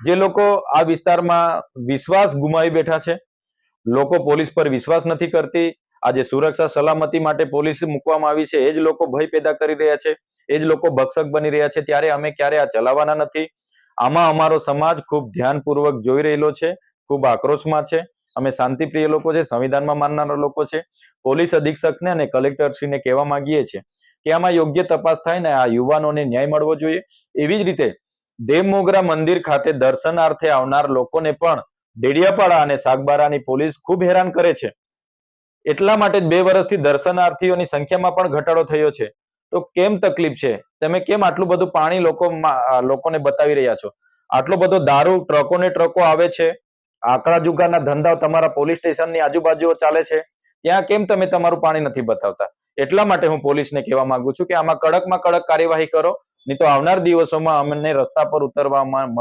જે લોકો આ વિસ્તારમાં વિશ્વાસ ગુમાવી બેઠા છે, લોકો પોલીસ પર વિશ્વાસ નથી કરતી, આજે સુરક્ષા સલામતી માટે પોલીસ મૂકવામાં આવી છે, એ જ લોકો ભય પેદા કરી રહ્યા છે, એ જ લોકો ભક્ષક બની રહ્યા છે, ત્યારે અમે ક્યારે આ ચલાવવાના નથી. આમાં અમારો સમાજ ખૂબ ધ્યાનપૂર્વક જોઈ રહેલો છે, ખૂબ આક્રોશમાં છે, અમે શાંતિપ્રિય લોકો છે, સંવિધાનમાં માનનારા લોકો છે, પોલીસ અધિક્ષકને અને કલેક્ટરશ્રીને કહેવા માંગીએ છીએ કે આમાં યોગ્ય તપાસ થાય ને આ યુવાનોને ન્યાય મળવો જોઈએ, એવી જ રીતે દેવમોગરા મંદિર ખાતે દર્શનાર્થે આવનાર લોકોને પણ ડેડિયાપાડા અને સાગબારાની પોલીસ ખૂબ હેરાન કરે છે. એટલા માટે બે વર્ષથી દર્શનાર્થીઓની સંખ્યામાં પણ ઘટાડો થયો છે. તો કેમ તકલીફ છે? તમે કેમ આટલું બધું પાણી લોકો લોકોને બતાવી રહ્યા છો? આટલો બધો દારૂ ટ્રકો ને ટ્રકો આવે છે? આંકડા જુગારના ધંધા તમારા પોલીસ સ્ટેશનની આજુબાજુઓ ચાલે છે? ત્યાં કેમ તમે તમારું પાણી નથી બતાવતા? એટલા માટે હું પોલીસને કહેવા માંગુ છું કે આમાં કડકમાં કડક કાર્યવાહી કરો. નહીં તો આવનાર દિવસોમાં અમને રસ્તા પર ઉતરવામાં